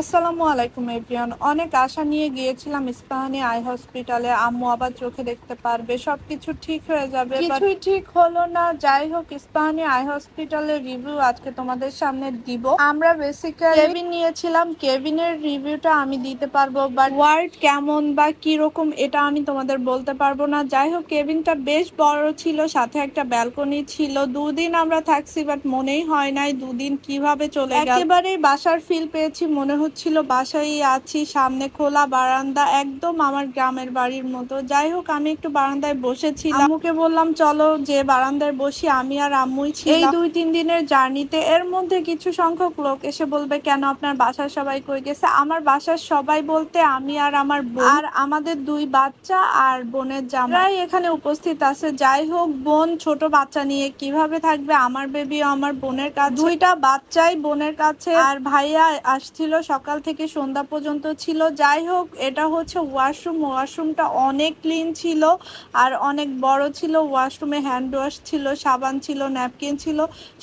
আসসালামু আলাইকুম এভরিওয়ান। অনেক আশা নিয়ে গিয়েছিলাম ইস্পাহানি আই হসপিটালে। আম্মু আবার চোখে দেখতে পারবে। সবকিছু ঠিক হয়ে যাবে কিছুই ঠিক হলো না। যাই হোক ইস্পাহানি আই হসপিটালের রিভিউ আজকে তোমাদের সামনে দিব। আমরা বেসিক্যালি কেবিন নিয়েছিলাম। কেবিনের রিভিউটা আমি দিতে পারব বাট ওয়ার্ড কেমন বা কি রকম এটা আমি তোমাদের বলতে পারব না। যাই হোক কেবিনটা বেশ বড় ছিল সাথে একটা ব্যালকনি ছিল। দুদিন আমরা থাকছি বাট মনেই হয় নাই দুদিন কীভাবে চলে গেল। একেবারেই বাসার ফিল পেয়েছি মনে হচ্ছিল, বাসায় আছি, সামনে খোলা বারান্দা, একদম আমার গ্রামের বাড়ির মতো। যাই হোক, আমি একটু বারান্দায় বসেছিলাম। আম্মুকে বললাম, চলো যে বারান্দায় বসি, আমি আর আম্মুই ছিলাম। এই দুই তিন দিনের জার্নিতে এর মধ্যে কিছু সংখ্যক লোক এসে বলবে, কেন আপনার বাসার সবাই কই গেছে? আমার বাসার সবাই বলতে আমি আর আমার বোন আর আমাদের দুই বাচ্চা আর বোনের জামাই। এখানে উপস্থিত আছে। যাই হোক, বোন ছোট বাচ্চা নিয়ে কীভাবে থাকবে? আমার বেবি আমার বোনের কাছে। দুইটা বাচ্চাই বোনের কাছে। আর ভাইয়া আসছিল সকাল থেকে সন্ধ্যা পর্যন্ত ছিল। যাই হোক এটা হচ্ছে ওয়াশরুম। ওয়াশরুমটা অনেক ক্লিন ছিল আর অনেক বড় ছিল। ওয়াশরুমে হ্যান্ড ওয়াশ ছিল সাবান ছিল ন্যাপকিন ছিল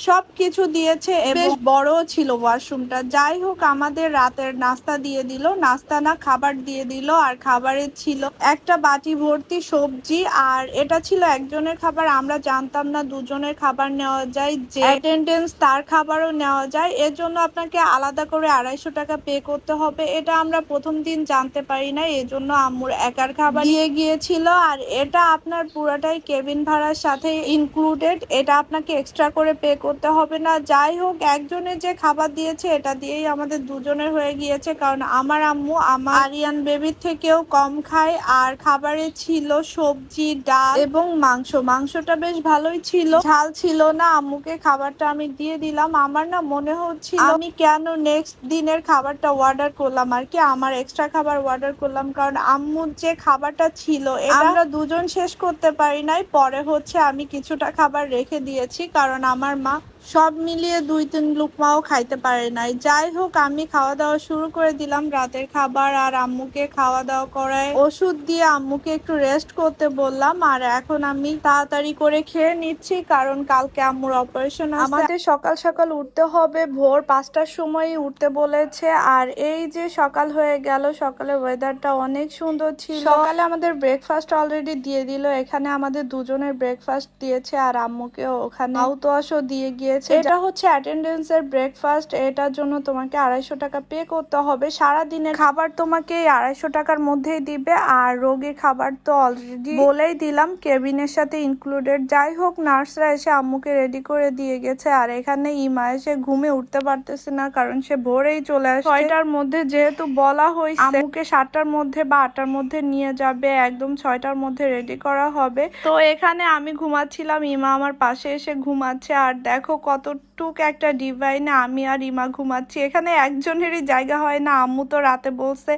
সব কিছু দিয়েছে বেশ বড় ছিল ওয়াশরুমটা। যাই হোক আমাদের রাতের নাস্তা দিয়ে দিল। নাস্তা না খাবার দিয়ে দিল আর খাবারে ছিল একটা বাটি ভর্তি সবজি আর এটা ছিল একজনের খাবার। আমরা জানতাম না দুজনের খাবার নেওয়া যায় যে অ্যাটেন্ডেন্স তার খাবারও নেওয়া যায়। এর জন্য আপনাকে আলাদা করে আড়াইশো টাকা পে করতে হবে এটা আমরা প্রথম দিন জানতে পারি না এই জন্য আম্মুর একার খাবার দিয়ে গিয়েছিল আর এটা আপনার পুরাটাই কেবিন ভাড়ার সাথে ইনক্লুডেড এটা আপনাকে এক্সট্রা করে পে করতে হবে না। যাই হোক একজনের যে খাবার দিয়েছে এটা দিয়েই আমাদের দুজনের হয়ে গিয়েছে কারণ আমার আম্মু আমার আরিয়ান বেবির থেকেও কম খায় আর খাবারে ছিল সবজি ডাল এবং মাংস। মাংসটা বেশ ভালোই ছিল ঝাল ছিল না আম্মুকে খাবারটা আমি দিয়ে দিলাম। আমার না মনে হচ্ছিল আমি কেন নেক্সট দিনের খাবারটা অর্ডার করলাম আর কি, আমার এক্সট্রা খাবার অর্ডার করলাম কারণ আম্মুর যে খাবারটা ছিল আমরা দুজন শেষ করতে পারি নাই, পরে হচ্ছে আমি কিছুটা খাবার রেখে দিয়েছি কারণ আমার মা সব মিলিয়ে দুই তিন লুকমাও খাইতে পারে নাই। যাই হোক আমি খাওয়া দাওয়া শুরু করে দিলাম রাতের খাবার আর আম্মুকে খাওয়া দাওয়া করায়। ওষুধ দিয়ে আম্মুকে একটু রেস্ট করতে বললাম আর এখন আমি তাড়াতাড়ি করে খেয়ে নিচ্ছি কারণ কালকে আম্মুর অপারেশন আমাদের সকাল সকাল উঠতে হবে ভোর পাঁচটার সময়ই উঠতে বলেছে আর এই যে সকাল হয়ে গেল সকালে ওয়েদারটা অনেক সুন্দর ছিল। সকালে আমাদের ব্রেকফাস্ট অলরেডি দিয়ে দিল এখানে আমাদের দুজনের ব্রেকফাস্ট দিয়েছে আর আম্মুকে ওখানে আউতোয়াশও দিয়ে গিয়েছে এটা হচ্ছে অ্যাটেন্ডেন্সের ব্রেকফাস্ট এটার জন্য তোমাকে আড়াইশো টাকা পে করতে হবে। সারা দিনের খাবার তোমাকে আড়াইশো টাকার মধ্যেই দিবে আর রোগীর খাবার তো অলরেডি বলেই দিলাম কেবিনের সাথে ইনক্লুডেড যাই হোক নার্সরা এসে আম্মুকে রেডি করে দিয়ে গেছে আর এখানে ইমা এসে ঘুমে উঠতে পারতেছে না কারণ সে ভোরেই চলে আসে ছয়টার মধ্যে যেহেতু বলা হয়েছে আম্মুকে সাতটার মধ্যে বা আটটার মধ্যে নিয়ে যাবে একদম ছয়টার মধ্যে রেডি করা হবে। তো এখানে আমি ঘুমাচ্ছিলাম ইমা আমার পাশে এসে ঘুমাচ্ছে আর দেখো কতটুক একটা ডিভাইনে আমি আর ইমা ঘুমাচ্ছি এখানে একজনেরই জায়গা হয় না আম্মু তো রাতে বলছে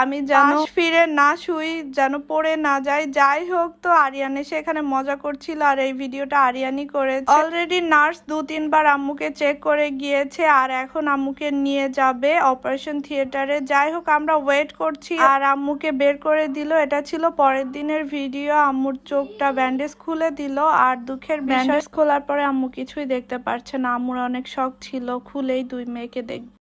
আমি যেন ফিরে না শুই যেন পড়ে না যাই। যাই হোক তো আরিয়ান এসে এখানে মজা করছিল আর এই ভিডিওটা আরিয়ানই করেছে। অলরেডি নার্স দু তিনবার আম্মুকে চেক করে গিয়েছে আর এখন আম্মুকে নিয়ে যাবে অপারেশন থিয়েটারে যাই হোক আমরা ওয়েট করছি। আর আম্মুকে বের করে দিল এটা ছিল পরের দিনের ভিডিও আম্মুর চোখটা ব্যান্ডেজ খুলে দিল আর দুঃখের ব্যান্ডেজ খোলার পরে আম্মু কিছুই দেখতে পারছে না। আম্মুর অনেক শখ ছিল খুলেই দুই মেয়েকে দেখবে।